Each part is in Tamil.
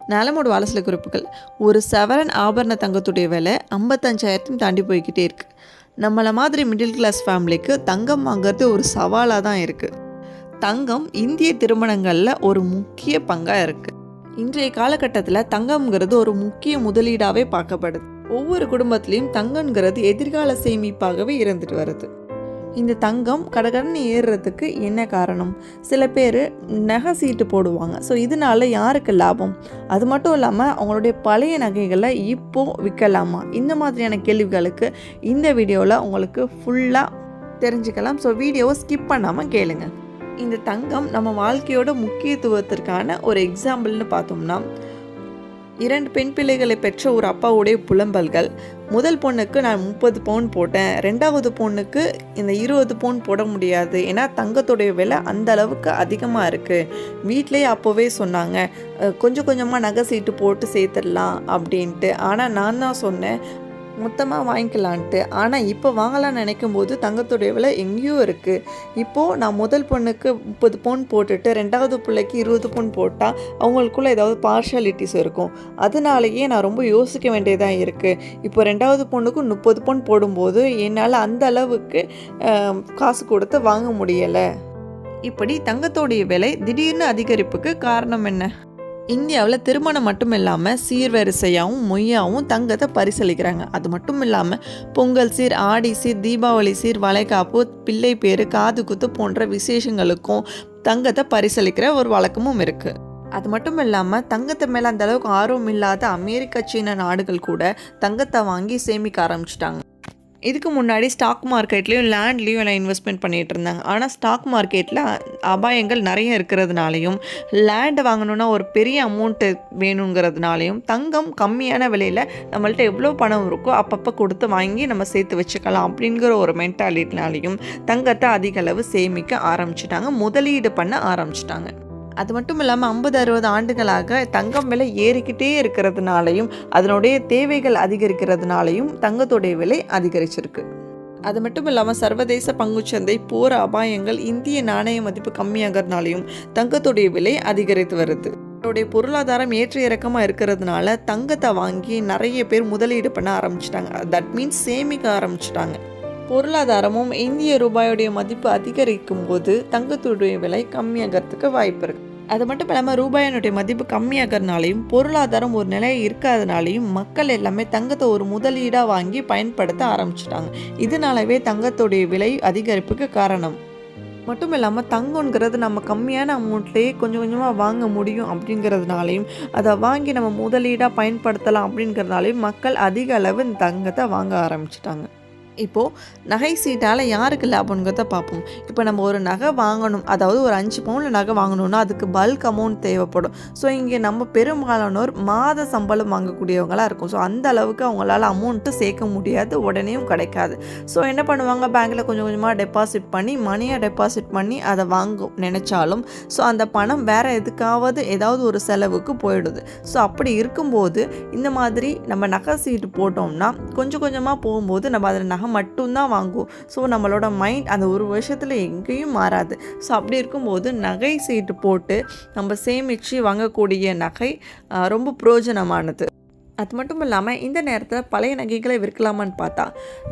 நலமோட வாலசில குறிப்புகள். ஒரு சவரன் ஆபரண தங்கத்துடைய விலை ஐம்பத்தஞ்சாயிரத்தையும் தாண்டி போய்கிட்டே இருக்குது நம்மளை மாதிரி மிடில் கிளாஸ் ஃபேமிலிக்கு தங்கம் வாங்குறது ஒரு சவாலாக தான் இருக்குது தங்கம் இந்திய திருமணங்களில் ஒரு முக்கிய பங்காக இருக்குது இன்றைய காலகட்டத்தில் தங்கம்ங்கிறது ஒரு முக்கிய முதலீடாகவே பார்க்கப்படுது. ஒவ்வொரு குடும்பத்துலேயும் தங்கம்ங்கிறது எதிர்கால சேமிப்பாகவே இருந்துட்டு வருது. இந்த தங்கம் கடகடன்னு ஏறுறதுக்கு என்ன காரணம்? சில பேர் நகை சீட்டு போடுவாங்க. ஸோ இதனால யாருக்கு லாபம்? அது மட்டும் இல்லாமல் அவங்களுடைய பழைய நகைகளை இப்போ விற்கலாமா இந்த மாதிரியான கேள்விகளுக்கு இந்த வீடியோவில் உங்களுக்கு ஃபுல்லாக தெரிஞ்சுக்கலாம். ஸோ வீடியோவை ஸ்கிப் பண்ணாமல் கேளுங்கள் இந்த தங்கம் நம்ம வாழ்க்கையோட முக்கியத்துவத்திற்கான ஒரு எக்ஸாம்பிள்னு பார்த்தோம்னா இரண்டு பெண் பிள்ளைகளை பெற்ற ஒரு அப்பாவுடைய புலம்பல்கள். முதல் பொண்ணுக்கு நான் முப்பது பவுன் போட்டேன். ரெண்டாவது பொண்ணுக்கு இந்த இருபது பவுன் போட முடியாது. ஏன்னா தங்கத்துடைய விலை அந்த அளவுக்கு அதிகமாக இருக்குது வீட்டிலேயே அப்போவே சொன்னாங்க கொஞ்சம் கொஞ்சமாக நகை சீட்டு போட்டு சேர்த்துடலாம் அப்படின்ட்டு. ஆனால் நான் தான் சொன்னேன் மொத்தமாக வாங்கிக்கலான்ட்டு. ஆனால் இப்போ வாங்கலாம்னு நினைக்கும் போது தங்கத்துடைய விலை எங்கேயோ இருக்குது இப்போது நான் முதல் பொண்ணுக்கு முப்பது பவுன் போட்டுட்டு ரெண்டாவது பிள்ளைக்கு இருபது பவுன் போட்டால் அவங்களுக்குள்ள ஏதாவது பார்ஷாலிட்டிஸ் இருக்கும். அதனாலேயே நான் ரொம்ப யோசிக்க வேண்டியதாக இருக்குது இப்போ ரெண்டாவது பொண்ணுக்கும் முப்பது பவுன் போடும்போது என்னால் அந்த அளவுக்கு காசு கொடுத்து வாங்க முடியலை. இப்படி தங்கத்தோடைய விலை திடீர்னு அதிகரிப்புக்கு காரணம் என்ன? இந்தியாவில் திருமணம் மட்டும் இல்லாமல் சீர்வரிசையாகவும் மொய்யாவும் தங்கத்தை பரிசளிக்கிறாங்க. அது மட்டும் இல்லாமல் பொங்கல் சீர் ஆடி சீர் தீபாவளி சீர் வளைகாப்பு பிள்ளை பேர் காது குத்து போன்ற விசேஷங்களுக்கும் தங்கத்தை பரிசளிக்கிற ஒரு வழக்கமும் இருக்குது அது மட்டும் இல்லாமல் தங்கத்தை மேலே அந்தளவுக்கு ஆர்வம் இல்லாத அமெரிக்க சீன நாடுகள் கூட தங்கத்தை வாங்கி சேமிக்க ஆரம்பிச்சிட்டாங்க. இதுக்கு முன்னாடி ஸ்டாக் மார்க்கெட்லேயும் லேண்ட்லேயும் எல்லாம் இன்வெஸ்ட்மெண்ட் பண்ணிகிட்டு இருந்தாங்க ஆனால் ஸ்டாக் மார்க்கெட்டில் அபாயங்கள் நிறைய இருக்கிறதுனாலையும் லேண்ட் வாங்கணுன்னா ஒரு பெரிய அமௌண்ட்டு வேணுங்கிறதுனாலையும் தங்கம் கம்மியான விலையில் நம்மள்ட்ட எவ்வளோ பணம் இருக்கோ அப்பப்போ கொடுத்து வாங்கி நம்ம சேர்த்து வச்சுக்கலாம் அப்படிங்கிற ஒரு மென்டாலிட்டினாலையும் தங்கத்தை அதிக அளவு சேமிக்க ஆரம்பிச்சிட்டாங்க. முதலீடு பண்ண ஆரம்பிச்சிட்டாங்க. அது மட்டும் இல்லாமல் ஐம்பது அறுபது ஆண்டுகளாக தங்கம் விலை ஏறிக்கிட்டே இருக்கிறதுனாலையும் அதனுடைய தேவைகள் அதிகரிக்கிறதுனாலையும் தங்கத்துடைய விலை அதிகரிச்சிருக்கு. அது மட்டும் இல்லாமல் சர்வதேச பங்குச்சந்தை போர் அபாயங்கள் இந்திய நாணய மதிப்பு கம்மியாகிறதுனாலையும் தங்கத்துடைய விலை அதிகரித்து வருது. அவருடைய பொருளாதாரம் ஏற்ற இறக்கமாக இருக்கிறதுனால தங்கத்தை வாங்கி நிறைய பேர் முதலீடு பண்ண ஆரம்பிச்சிட்டாங்க. தட் மீன்ஸ் சேமிக்க ஆரம்பிச்சிட்டாங்க. பொருளாதாரமும் இந்திய ரூபாயுடைய மதிப்பு அதிகரிக்கும் போது தங்கத்துடைய விலை கம்மியாகிறதுக்கு வாய்ப்பு இருக்கு. அது மட்டும் இல்லாமல் ரூபாயினுடைய மதிப்பு கம்மியாகிறதுனாலையும் பொருளாதாரம் ஒரு நிலையை இருக்காதனாலையும் மக்கள் எல்லாமே தங்கத்தை ஒரு முதலீடாக வாங்கி பயன்படுத்த ஆரம்பிச்சிட்டாங்க. இதனாலவே தங்கத்துடைய விலை அதிகரிப்புக்கு காரணம். மட்டும் இல்லாமல் தங்கம்ங்கிறது நம்ம கம்மியான அமௌண்ட்லேயே கொஞ்சம் கொஞ்சமாக வாங்க முடியும் அப்படிங்கிறதுனாலையும் அதை வாங்கி நம்ம முதலீடாக பயன்படுத்தலாம் அப்படிங்கிறதுனாலையும் மக்கள் அதிக அளவு இந்த தங்கத்தை வாங்க ஆரம்பிச்சிட்டாங்க. இப்போது நகை சீட்டால் யாருக்கு லாபங்கிறத பார்ப்போம். இப்போ நம்ம ஒரு நகை வாங்கணும் அதாவது ஒரு அஞ்சு பவுனில் நகை வாங்கணும்னா அதுக்கு பல்க் அமௌண்ட் தேவைப்படும். ஸோ இங்கே நம்ம பெரும்பாலானோர் மாத சம்பளம் வாங்கக்கூடியவங்களாக இருக்கும். ஸோ அந்த அளவுக்கு அவங்களால அமௌண்ட்டு சேர்க்க முடியாது உடனேயும் கிடைக்காது. ஸோ என்ன பண்ணுவாங்க? பேங்க்கில் கொஞ்சம் கொஞ்சமாக டெபாசிட் பண்ணி மணியை டெபாசிட் பண்ணி அதை வாங்க நினச்சாலும் ஸோ அந்த பணம் வேறு எதுக்காவது ஏதாவது ஒரு செலவுக்கு போயிடுது. ஸோ அப்படி இருக்கும்போது இந்த மாதிரி நம்ம நகை சீட்டு போட்டோம்னா கொஞ்சம் கொஞ்சமாக போகும்போது நம்ம அதில் நகை மட்டும்தான் வாங்குவோம். ஸோ நம்மளோட மைண்ட் அந்த ஒரு வருஷத்தில் எங்கேயும் மாறாது. ஸோ அப்படி இருக்கும்போது நகை சீட்டு போட்டு நம்ம சேமித்து வாங்கக்கூடிய நகை ரொம்ப பிரயோஜனமானது அது மட்டும் இல்லாமல் இந்த நேரத்தில் பழைய நகைகளை விற்கலாமான்னு பார்த்தா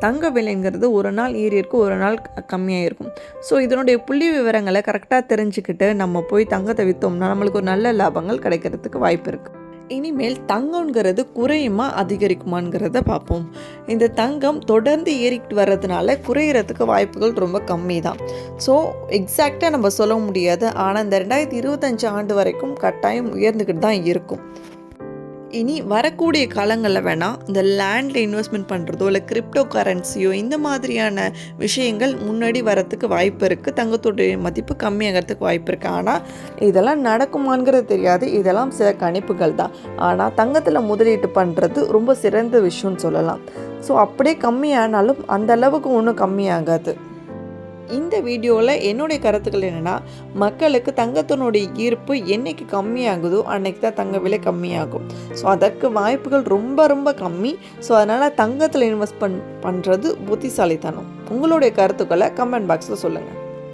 தங்க விலைங்கிறது ஒரு நாள் ஏறி இருக்கும் ஒரு நாள் கம்மியாக இருக்கும். ஸோ இதனுடைய புள்ளி விவரங்களை கரெக்டாக தெரிஞ்சுக்கிட்டு நம்ம போய் தங்கத்தை விற்றோம்னா நம்மளுக்கு ஒரு நல்ல லாபங்கள் கிடைக்கிறதுக்கு வாய்ப்பு இருக்குது இனிமேல் தங்கம்ங்கிறது குறையுமா அதிகரிக்குமாங்கிறத பார்ப்போம். இந்த தங்கம் தொடர்ந்து ஏறிக்கிட்டு வர்றதுனால குறையிறதுக்கு வாய்ப்புகள் ரொம்ப கம்மி தான் ஸோ எக்ஸாக்டாக நம்ம சொல்ல முடியாது. ஆனால் இந்த ரெண்டாயிரத்தி இருபத்தஞ்சு ஆண்டு வரைக்கும் கட்டாயம் உயர்ந்துக்கிட்டு தான் இருக்கும். இனி வரக்கூடிய காலங்களில் வேணால் இந்த லேண்டில் இன்வெஸ்ட்மெண்ட் பண்ணுறதோ இல்லை கிரிப்டோ கரன்சியோ இந்த மாதிரியான விஷயங்கள் முன்னாடி வரத்துக்கு வாய்ப்பு இருக்குது தங்கத்துடைய மதிப்பு கம்மியாகிறதுக்கு வாய்ப்பு இருக்குது ஆனால் இதெல்லாம் நடக்குமாங்கிறது தெரியாது. இதெல்லாம் சில கணிப்புகள் தான். ஆனால் தங்கத்தில் முதலீட்டு பண்ணுறது ரொம்ப சிறந்த விஷயம்னு சொல்லலாம். ஸோ அப்படியே கம்மியானாலும் அந்த அளவுக்கு ஒன்றும் கம்மியாகாது. இந்த வீடியோவில் என்னுடைய கருத்துக்கள் என்னென்னா மக்களுக்கு தங்கத்தினுடைய ஈர்ப்பு என்னைக்கு கம்மியாகுதோ அன்னைக்கு தான் தங்க விலை கம்மியாகும். ஸோ அதற்கு வாய்ப்புகள் ரொம்ப ரொம்ப கம்மி. ஸோ அதனால் தங்கத்தில் இன்வெஸ்ட் பண் பண்ணுறது புத்திசாலித்தனம். உங்களுடைய கருத்துக்களை கமெண்ட் பாக்ஸில் சொல்லுங்கள்